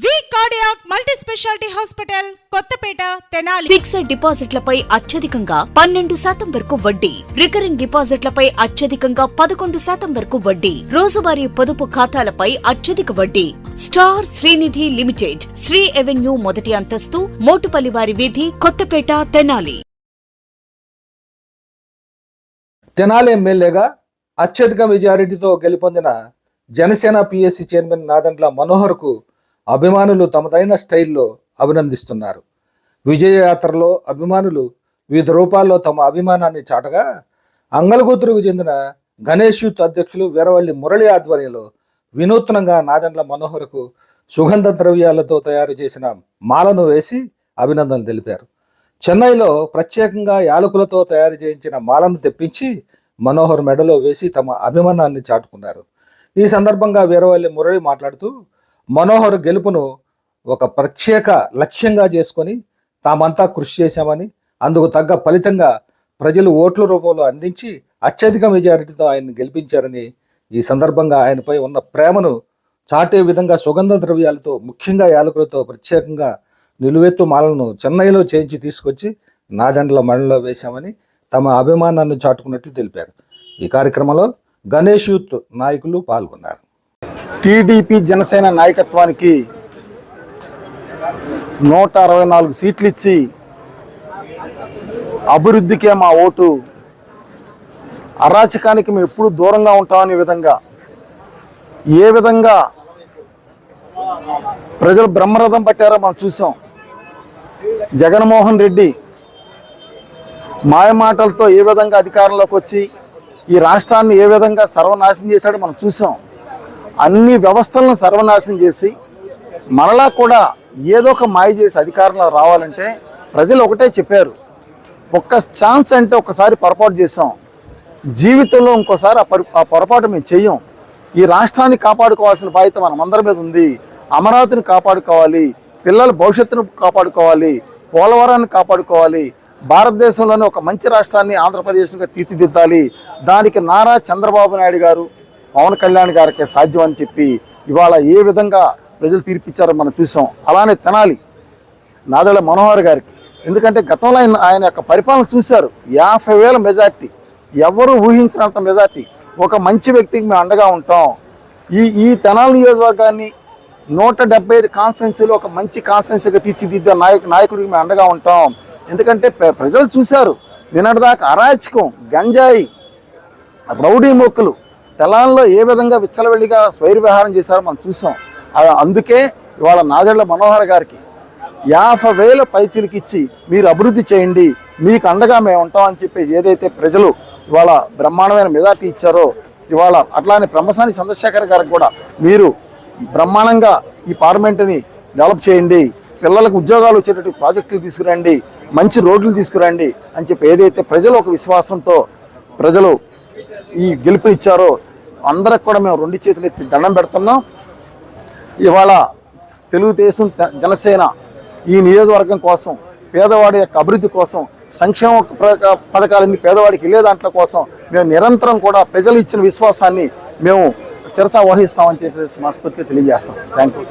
Cardiac multi speciality hospital Kothapeta Tenali. Fixed డిపాజిట్లపై అత్యధికంగా పన్నెండు శాతం వరకు వడ్డీ. రికరింగ్ డిపాజిట్లపై అత్యధికంగా పదకొండు శాతం వరకు వడ్డీ. రోజువారీ పొదుపు ఖాతాలపై అత్యధిక వడ్డీ. Star Srinidhi limited Sri avenue మొదటి అంతస్తు మోటుపల్లివారి వీధి కొత్తపేట తెనాలి. తెనాలి ఎమ్మెల్యేగా అత్యధిక మెజారిటీతో గెలుపొందిన జనసేన పిఎస్సి చైర్మన్ నాదండ్ల మనోహర్కు అభిమానులు తమదైన స్టైల్లో అభినందిస్తున్నారు. విజయయాత్రలో అభిమానులు వివిధ రూపాల్లో తమ అభిమానాన్ని చాటగా అంగలగూతురుకు చెందిన గణేష్ యూత్ అధ్యక్షులు వీరవల్లి మురళి ఆధ్వర్యంలో వినూత్నంగా నాదెండ్ల మనోహర్కు సుగంధ ద్రవ్యాలతో తయారు చేసిన మాలను వేసి అభినందనలు తెలిపారు. చెన్నైలో ప్రత్యేకంగా యాలకులతో తయారు చేయించిన మాలను తెప్పించి మనోహర్ మెడలో వేసి తమ అభిమానాన్ని చాటుకున్నారు. ఈ సందర్భంగా వీరవల్లి మురళి మాట్లాడుతూ మనోహర్ గెలుపును ఒక ప్రత్యేక లక్ష్యంగా చేసుకొని తామంతా కృషి చేశామని అందుకు తగ్గ ఫలితంగా ప్రజలు ఓట్ల రూపంలో అందించి అత్యధిక మెజారిటీతో ఆయన్ని గెలిపించారని ఈ సందర్భంగా ఆయనపై ఉన్న ప్రేమను చాటే విధంగా సుగంధ ద్రవ్యాలతో ముఖ్యంగా యాలకులతో ప్రత్యేకంగా నిలువెత్తు మాలను చెన్నైలో చేయించి తీసుకొచ్చి నాదెండ్ల మణిలో వేశామని తమ అభిమానాన్ని చాటుకున్నట్లు తెలిపారు. ఈ కార్యక్రమంలో గణేష్ యూత్ నాయకులు పాల్గొన్నారు. టీడీపీ జనసేన నాయకత్వానికి నూట అరవై నాలుగు సీట్లు ఇచ్చి అభివృద్ధికే మా ఓటు. అరాచకానికి మేము ఎప్పుడు దూరంగా ఉంటామనే విధంగా ఏ విధంగా ప్రజలు బ్రహ్మరథం పట్టారో మనం చూసాం. జగన్మోహన్ రెడ్డి మాయమాటలతో ఏ విధంగా అధికారంలోకి వచ్చి ఈ రాష్ట్రాన్ని ఏ విధంగా సర్వనాశనం చేశాడో మనం చూసాం. అన్ని వ్యవస్థలను సర్వనాశనం చేసి మరలా కూడా ఏదో ఒక మాయ చేసి అధికారంలో రావాలంటే ప్రజలు ఒకటే చెప్పారు. ఒక్క ఛాన్స్ అంటే ఒకసారి పొరపాటు చేసాం జీవితంలో ఇంకోసారి ఆ ఆ పొరపాటు మేము చెయ్యం ఈ రాష్ట్రాన్ని కాపాడుకోవాల్సిన బాధ్యత మనమందరి మీద ఉంది. అమరావతిని కాపాడుకోవాలి. పిల్లల భవిష్యత్తును కాపాడుకోవాలి. పోలవరాన్ని కాపాడుకోవాలి. భారతదేశంలోనే ఒక మంచి రాష్ట్రాన్ని ఆంధ్రప్రదేశ్గా తీర్చిదిద్దాలి. దానికి నారా చంద్రబాబు నాయుడు గారు పవన్ కళ్యాణ్ గారికి సాధ్యం అని చెప్పి ఇవాళ ఏ విధంగా ప్రజలు తీర్పిచ్చారో మనం చూసాం. అలానే తెనాలి నాదెళ్ళ మనోహర్ గారికి. ఎందుకంటే గతంలో ఆయన ఆయన యొక్క పరిపాలన చూశారు. యాభై వేల మెజార్టీ ఎవరు ఊహించినంత మెజార్టీ. ఒక మంచి వ్యక్తికి మేము అండగా ఉంటాం. ఈ ఈ తెనాలి నియోజకవర్గాన్ని నూట డెబ్బై ఐదు కాన్స్టెన్సీలో ఒక మంచి కాన్స్టెన్సీగా తీర్చిదిద్దే నాయకు నాయకుడికి మేము అండగా ఉంటాం. ఎందుకంటే ప్ర- ప్రజలు చూశారు. నిన్నటిదాకా అరాచకం గంజాయి రౌడీ మొక్కలు తెలంగాణలో ఏ విధంగా విచ్చలవెల్లిగా స్వైర విహారం చేశారో మనం చూసాం. అందుకే ఇవాళ నాదెళ్ళ మనోహర్ గారికి యాభై వేల పైచీలకి ఇచ్చి మీరు అభివృద్ధి చేయండి మీకు అండగా మేము ఉంటాం అని చెప్పేసి ఏదైతే ప్రజలు ఇవాళ బ్రహ్మాండమైన మెజార్టీ ఇచ్చారో ఇవాళ అట్లానే బ్రహ్మసాని చంద్రశేఖర్ గారికి కూడా మీరు బ్రహ్మాండంగా ఈ పార్లమెంటుని డెవలప్ చేయండి పిల్లలకు ఉద్యోగాలు వచ్చేటట్టు ప్రాజెక్టులు తీసుకురండి మంచి రోడ్లు తీసుకురండి అని చెప్పి ఏదైతే ప్రజలు ఒక విశ్వాసంతో ప్రజలు ఈ గెలుపు ఇచ్చారో అందరికి కూడా మేము రెండు చేతులు ఎత్తి దండం పెడుతున్నాం. ఇవాళ తెలుగుదేశం జనసేన ఈ నియోజకవర్గం కోసం పేదవాడి యొక్క అభివృద్ధి కోసం సంక్షేమ పథకాలన్నీ పేదవాడికి వెళ్ళే దాంట్లో కోసం మేము నిరంతరం కూడా ప్రజలు ఇచ్చిన విశ్వాసాన్ని మేము చిరసా వహిస్తామని చెప్పేసి మనస్ఫూర్తిగా తెలియజేస్తాం. Thank you